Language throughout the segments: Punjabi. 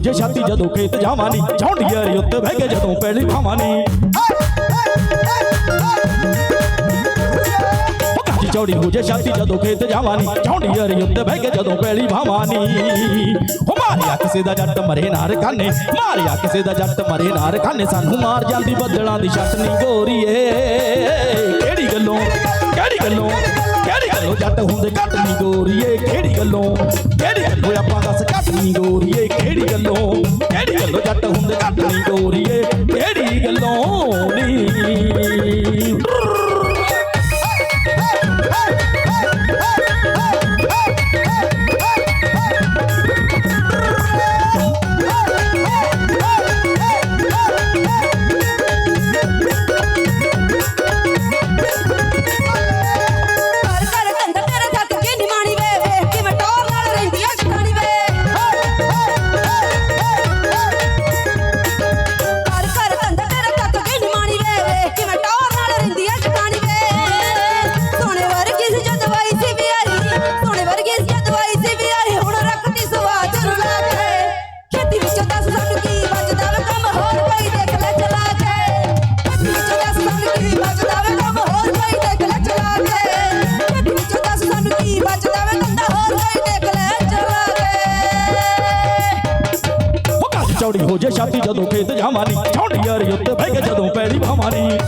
ਜਦੋਂ ਖੇਤ ਜਾਵਾਂ ਨੀ ਝੌਂਡੀਆਂ ਉੱਤੇ ਬਹਿ ਕੇ ਜਦੋਂ ਪੈਲੀ ਭਾਵਾਂ ਚੌੜੀ ਹੋ ਜੇ ਛਾਤੀ ਜਦੋਂ ਖੇਤ ਜਾਵਾਂ ਨੀ ਝੌਂਡੀਆਂ ਉੱਤ ਬਹਿ ਕੇ ਜਦੋਂ ਪੈਲੀ ਭਾਵਾਨੀ ਨੀ ਮਾਰਿਆ ਕਿਸੇ ਦਾ ਜੱਟ ਮਰੇ ਨਾਰ ਕਾਨੇ ਮਾਰਿਆ ਕਿਸੇ ਦਾ ਜੱਟ ਮਰੇ ਨਾਰ ਕਾਨੇ ਸਾਨੂੰ ਮਾਰ ਜਾਂਦੀ ਬੱਦਲਾਂ ਦੀ ਛੱਟ ਨੀ ਗੋਰੀਏ। ਕਿਹੜੀ ਗੱਲੋਂ ਕਿਹੜੀ ਗੱਲੋਂ? ਕਿਹੜੀ ਗੱਲੋਂ ਜੱਟ ਹੁੰਦੇ ਘੱਟ ਨੀ ਗੋਰੀਏ? ਕਿਹੜੀ ਗੱਲੋਂ? ਕਿਹੜੀ ਗੱਲੋਂ ਆਪਾਂ ਦੱਸ ਘੱਟ ਨੀ ਗੋਰੀਏ? ਕਿਹੜੀ ਗੱਲੋਂ? ਕਿਹੜੀ ਗੱਲੋਂ ਜੱਟ ਹੁੰਦੇ ਘੱਟ ਨੀ ਗੋਰੀਏ? ਚੌੜੀ ਹੋ ਜੇ ਛਾਤੀ ਜਦੋਂ ਖੇਤ ਜਾਵਾਂ ਨੀ ਝੌਂਡੀਆਂ ਉੱਤੇ ਬਹਿ ਕੇ ਜਦੋਂ ਪੈਲੀ ਭਾਵਾਂ ਨੀ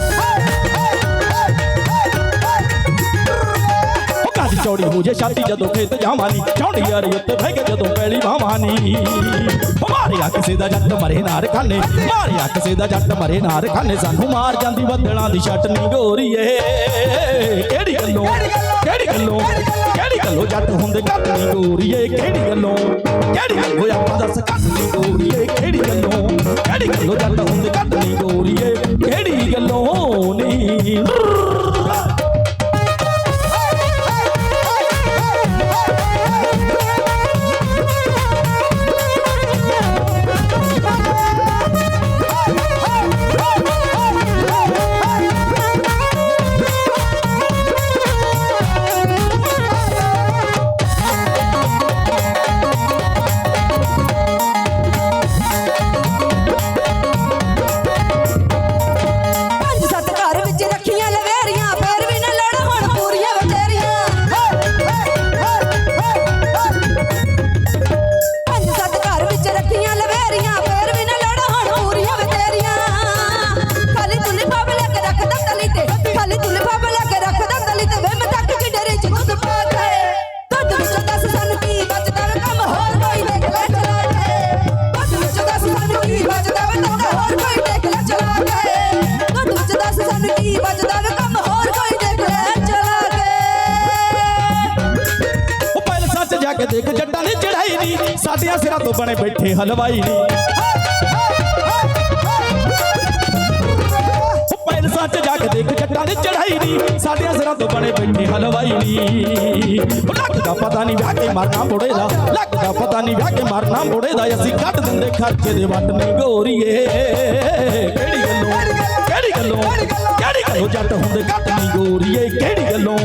ਉਹ ਕੱਜ ਚੌੜੀ ਹੋ ਜੇ ਛਾਤੀ ਜਦੋਂ ਖੇਤ ਜਾਵਾਂ ਨੀ ਝੌਂਡੀਆਂ ਉੱਤੇ ਬਹਿ ਕੇ ਜਦੋਂ ਪੈਲੀ ਭਾਵਾਂ ਮਾਰਿਆ ਕਿਸੇ ਦਾ ਜੱਟ ਮਰੇ ਨਾਰ ਖਾਨੇ, ਮਾਰਿਆ ਕਿਸੇ ਦਾ ਜੱਟ ਮਰੇ ਨਾਰ ਖਾਨੇ, ਸਾਨੂੰ ਮਾਰ ਜਾਂਦੀ ਬੱਦਲਾਂ ਦੀ ਛੱਟ ਨੀ ਗੋਰੀਏ। ਕਿਹੜੀ ਗੱਲੋਂ ਕਿਹੜੀ ਗੱਲੋਂ ਕਿਹੜੀ ਜੱਟ ਹੁੰਦੇ ਘੱਟ ਨੀ ਗੋਰੀਏ ਕਿਹੜੀ ਗੱਲੋਂ? ਕਿਹੜੀ ਗੱਲੋਂ? ਆਪਾਂ ਦੱਸ ਘੱਟ ਨੀ ਗੋਰੀਏ ਕਿਹੜੀ ਗੱਲੋਂ? ਕਿਹੜੀ ਗੱਲੋਂ ਜੱਟ ਹੁੰਦੇ ਘੱਟ ਨੀ ਗੋਰੀਏ ਸਾਡਿਆਂ ਸਿਰਾਂ ਤੋਂ ਬਣੇ ਬੈਠੇ ਹਲਵਾਈ ਨਹੀਂ ਉਹ ਸੱਚ ਜਾ ਕੇ ਜੱਟਾਂ ਨੇ ਚੜਾਈ ਨਹੀਂ ਸਾਡਿਆਂ ਸਿਰਾਂ ਤੋਂ ਬਣੇ ਬੈਠੇ ਹਲਵਾਈ ਨਹੀਂ ਉਹ ਪਤਾ ਨਹੀਂ ਵਿਆਹ ਕੇ ਮਰਨਾ ਬੁੜੇ ਦਾ। ਲੱਕ ਦਾ ਪਤਾ ਨਹੀਂ ਵਿਆਹ ਕੇ ਮਰਨਾ ਬੁੜੇ ਦਾ। ਅਸੀਂ ਕੱਢ ਦਿੰਦੇ ਖਰਚੇ ਦੇ ਵੱਟ ਨਹੀਂ ਗੋਰੀਏ। ਕਿਹੜੀ ਗੱਲੋਂ ਕਿਹੜੀ ਗੱਲੋਂ ਕਿਹੜੀ ਗੱਲੋਂ ਜੱਟ ਹੁੰਦੇ ਕੱਟ ਨਹੀਂ ਗੋਰੀਏ। ਕਿਹੜੀ ਗੱਲੋਂ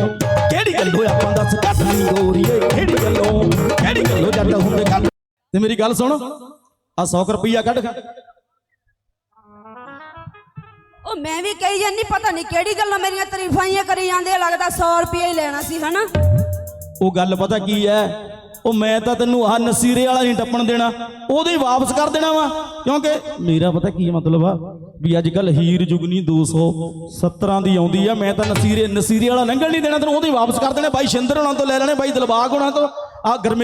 ਕਿਹੜੀ ਗੱਲੋਂ ਆਪਾਂ ਦੱਸ ਘੱਟ ਨਹੀਂ ਗੋਰੀਏ। ਕਿਹੜੀ ਗੱਲੋਂ ਕਿਹੜੀ ਗੱਲੋਂ ਜੱਟ ਹੁੰਦੇ ਘੱਟ ਤੇ ਮੇਰੀ ਗੱਲ ਸੁਣ। ਆ 100 ਰੁਪਈਆ ਕੱਢ। ਉਹ ਮੈਂ ਵੀ ਕਹੀ ਜਾਂਦੀ ਪਤਾ ਨਹੀਂ ਕਿਹੜੀ ਗੱਲਾਂ ਮੇਰੀਆਂ ਤਾਰੀਫਾਂ ਹੀ ਕਰੀ ਜਾਂਦੇ ਲੱਗਦਾ 100 ਰੁਪਏ ਹੀ ਲੈਣਾ ਸੀ ਹਨਾ? ਉਹ ਗੱਲ ਪਤਾ ਕੀ ਐ? ਉਹ ਮੈਂ ਤਾਂ ਤੈਨੂੰ ਆਹ ਨਸੀਰੇ ਵਾਲਾ ਨਹੀਂ ਟੱਪਣ ਦੇਣਾ। ਉਹਦੇ ਵਾਪਸ ਕਰ ਦੇਣਾ ਵਾ। ਕਿਉਂਕਿ ਮੇਰਾ ਪਤਾ ਕੀ ਮਤਲਬ ਆ? ਵੀ ਅੱਜ ਕੱਲ ਹੀਰ ਜੁਗਨੀ 217 ਦੀ ਆਉਂਦੀ ਆ। ਮੈਂ ਤਾਂ ਨਸੀਰੇ ਨਸੀਰੇ ਵਾਲਾ ਲੰਘਣ ਨਹੀਂ ਦੇਣਾ ਤੈਨੂੰ ਉਹਦੇ ਵਾਪਸ ਕਰ ਦੇਣਾ। ਬਾਈ ਸ਼ਿੰਦਰ ਹੋਣਾ ਤੋਂ ਲੈ ਲੈਣੇ ਬਾਈ ਦਿਲਬਾਗ ਹੋਣਾ ਤੋਂ। ਆ ਗਰਮੇ